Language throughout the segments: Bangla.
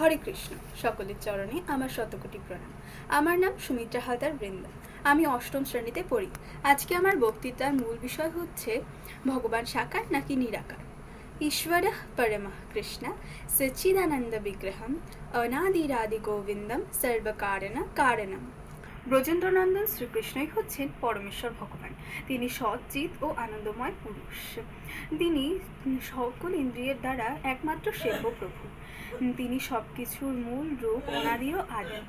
হরে কৃষ্ণ, সকলের চরণে আমার শতকোটি প্রণাম। আমার নাম সুমিত্রা হালদার বৃন্দা। আমি অষ্টম শ্রেণীতে পড়ি। আজকে আমার বক্তৃতার মূল বিষয় হচ্ছে ভগবান সাকার নাকি নিরাকার? ঈশ্বর পরম কৃষ্ণ, সচ্চিদানন্দ বিগ্রহম, অনাদিরাদি গোবিন্দম, সর্বকারণ কারণম। ব্রজেন্দ্রনন্দন শ্রীকৃষ্ণই হচ্ছেন পরমেশ্বর ভগবান। তিনি সচিত ও আনন্দময় পুরুষ। তিনি সকল ইন্দ্রিয়ের দ্বারা একমাত্র সেব্য প্রভু তিনি সব কিছুর মূল রূপ অনাদিও আদি।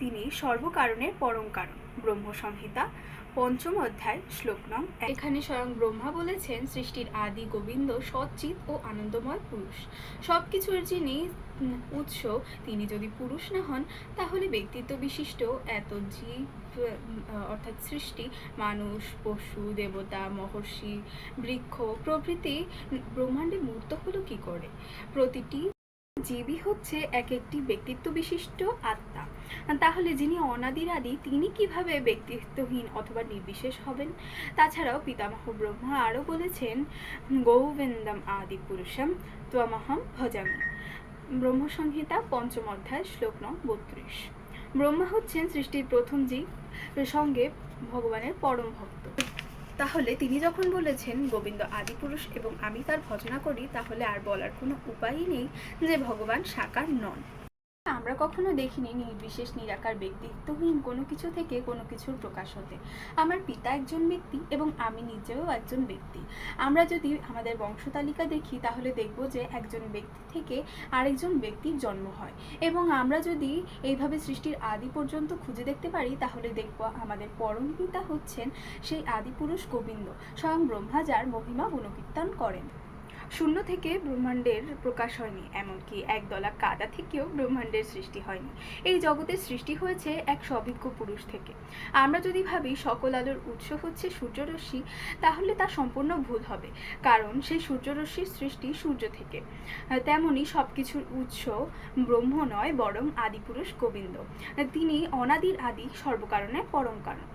তিনি সর্বকারণের পরম কারণ। ব্রহ্ম সংহিতা, পঞ্চম অধ্যায়, শ্লোক নং এখানে স্বয়ং ব্রহ্মা বলেছেন, সৃষ্টির আদি গোবিন্দ সচ্চিত ও আনন্দময় পুরুষ। সব কিছুর যিনি উৎস, তিনি যদি পুরুষ না হন, তাহলে ব্যক্তিত্ব বিশিষ্ট এত জীব, অর্থাৎ সৃষ্টি, মানুষ পশু, দেবতা, মহর্ষি, বৃক্ষ, প্রভৃতি ব্রহ্মাণ্ডে মূর্ত হলো কি করে? প্রতিটি জীবই হচ্ছে এক একটি ব্যক্তিত্ব বিশিষ্ট আত্মা। তাহলে যিনি অনাদির আদি তিনি কীভাবে ব্যক্তিত্বহীন অথবা নির্বিশেষ হবেন? তাছাড়াও পিতামহ ব্রহ্মা আরও বলেছেন, গোবিন্দম আদি পুরুষম ত্বমহম ভজামি। ব্রহ্মসংহিতা পঞ্চম অধ্যায়, শ্লোক নং বত্রিশ। ব্রহ্মা হচ্ছেন সৃষ্টির প্রথম জীব। সঙ্গে ভগবানের পরম ভক্ত। তাহলে তিনি যখন বলেছেন, গোবিন্দ আদিপুরুষ এবং আমি তার ভজনা করি, তাহলে আর বলার কোনো উপায়ই নেই যে ভগবান সাকার নন। আমরা কখনো দেখিনি নির্বিশেষ, নিরাকার ব্যক্তিত্বহীন কোনো কিছু থেকে কোনো কিছুর প্রকাশ হতে। আমার পিতা একজন ব্যক্তি এবং আমি নিজেও একজন ব্যক্তি। আমরা যদি আমাদের বংশতালিকা দেখি, তাহলে দেখব যে একজন ব্যক্তি থেকে আরেকজন ব্যক্তির জন্ম হয়। এবং আমরা যদি এইভাবে সৃষ্টির আদি পর্যন্ত খুঁজে দেখতে পারি, তাহলে দেখব আমাদের পরম পিতা হচ্ছেন সেই আদিপুরুষ গোবিন্দ, স্বয়ং ব্রহ্মা যার মহিমা গুণকীর্তন করেন। শূন্য থেকে ব্রহ্মাণ্ডের প্রকাশ হয়নি, এমনকি একদলা কাদা থেকেও ব্রহ্মাণ্ডের সৃষ্টি হয়নি। এই জগতের সৃষ্টি হয়েছে এক সবিজ্ঞ পুরুষ থেকে। আমরা যদি ভাবি সকল আলোর উৎস হচ্ছে সূর্যরশ্মি, তাহলে তা সম্পূর্ণ ভুল হবে, কারণ সেই সূর্যরশ্মির সৃষ্টি সূর্য থেকে। তেমনি সব কিছুর উৎস ব্রহ্ম নয়, বরং আদিপুরুষ গোবিন্দ। তিনি অনাদির আদি, সর্বকারণে পরম কারণ।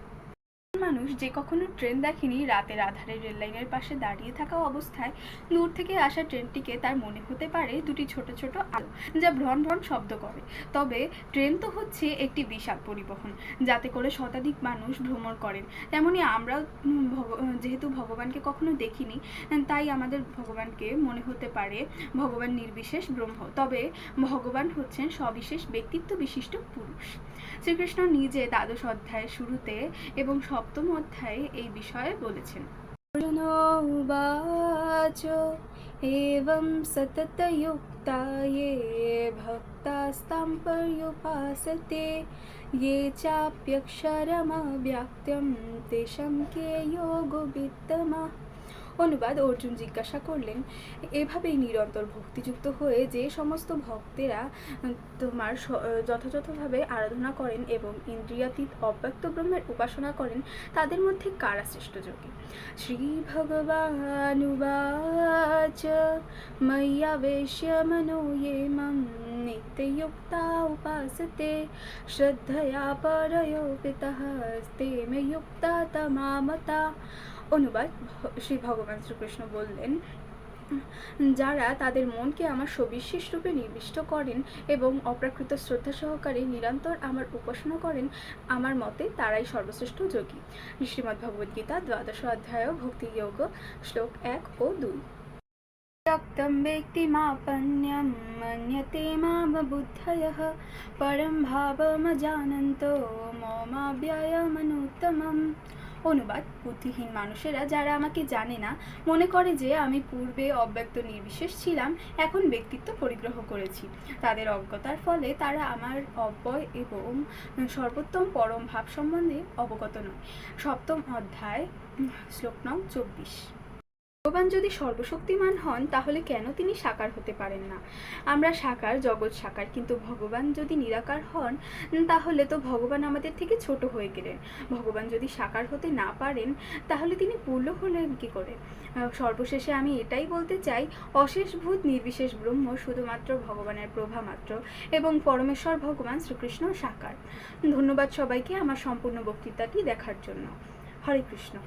মানুষ যে কখনো ট্রেন দেখেনি রাতের আধারে রেল লাইনের পাশে দাঁড়িয়ে থাকা অবস্থায় দূর থেকে আসা ট্রেনটিকে তার মনে হতে পারে দুটি ছোট ছোট আলো যা ভ্রণ ভ্রণ শব্দ করে। তবে ট্রেন তো হচ্ছে একটি বিশাল পরিবহন যাতে করে শতাধিক মানুষ ভ্রমণ করেন। তেমনি আমরা উম, ভগ- যেহেতু ভগবানকে কখনো দেখিনি তাই আমাদের ভগবানকে মনে হতে পারে ভগবান নির্বিশেষ ব্রহ্ম। তবে ভগবান হচ্ছেন সবিশেষ ব্যক্তিত্ব বিশিষ্ট পুরুষ। শ্রীকৃষ্ণ নিজে দ্বাদশ অধ্যায়ের শুরুতে এবং সপ্তম অধ্যায়ে এই বিষয়ে বলেছেন উবাচ এবং সততযুক্তা ये भक्तास्तां पर्युपासते ये चाप्यक्षरमव्याक्त्यं तेषां के योगो विद्यमा অনুবাদ অর্জুন জিজ্ঞাসা করলেন। এভাবেই নিরন্তর ভক্তিযুক্ত হয়ে যে সমস্ত ভক্তেরা তোমার যথাযথভাবে আরাধনা করেন এবং ইন্দ্রিয়াতীত অব্যক্ত ব্রহ্মের উপাসনা করেন, তাদের মধ্যে কারা শ্রেষ্ঠ যোগী? শ্রী ভগবানুবাচ ময়্যাবেশ্য মনো नित्ययुक्ता उपासते শ্রদ্ধয়া পরয়োপিতঃ স্তে मे युक्ता तमामता। অনুবাদ শ্রী ভগবান শ্রীকৃষ্ণ বললেন, যারা তাদের মনকে আমার সবিশেষ রূপে নির্দিষ্ট করেন এবং অপ্রাকৃত শ্রদ্ধা সহকারে নিরন্তর আমার উপাসনা করেন, আমার মতে তারাই সর্বশ্রেষ্ঠ যোগী। শ্রীমদ্ ভগবদ গীতা দ্বাদশ অধ্যায়, ভক্তি যোগ, শ্লোক এক ও দুই। ব্যক্তিমাপন্যম মাম বুদ্ধয়ः পরম ভাবমজানন্তো মমাব্যয়মনুত্তমম অনুবাদ, বুদ্ধিহীন মানুষেরা যারা আমাকে জানে না, মনে করে যে আমি পূর্বে অব্যক্ত নির্বিশেষ ছিলাম, এখন ব্যক্তিত্ব পরিগ্রহ করেছি। তাদের অজ্ঞতার ফলে তারা আমার অব্যয় এবং সর্বোত্তম পরম ভাব সম্বন্ধে অবগত নয়। সপ্তম অধ্যায় শ্লোক নং চব্বিশ। ভগবান যদি সর্বশক্তিমান হন, তাহলে কেন তিনি সাকার হতে পারেন না? আমরা সাকার, জগৎ সাকার, কিন্তু ভগবান যদি নিরাকার হন তাহলে তো ভগবান আমাদের থেকে ছোট হয়ে গেলেন। ভগবান যদি সাকার হতে না পারেন, তাহলে তিনি পূর্ণ হলেন কি করে? সর্বশেষে আমি এটাই বলতে চাই, অশেষ ভূত, নির্বিশেষ ব্রহ্ম শুধুমাত্র ভগবানের প্রভা মাত্র এবং পরমেশ্বর ভগবান শ্রীকৃষ্ণ সাকার। ধন্যবাদ সবাইকে আমার সম্পূর্ণ বক্তৃতাটি দেখার জন্য। হরে কৃষ্ণ।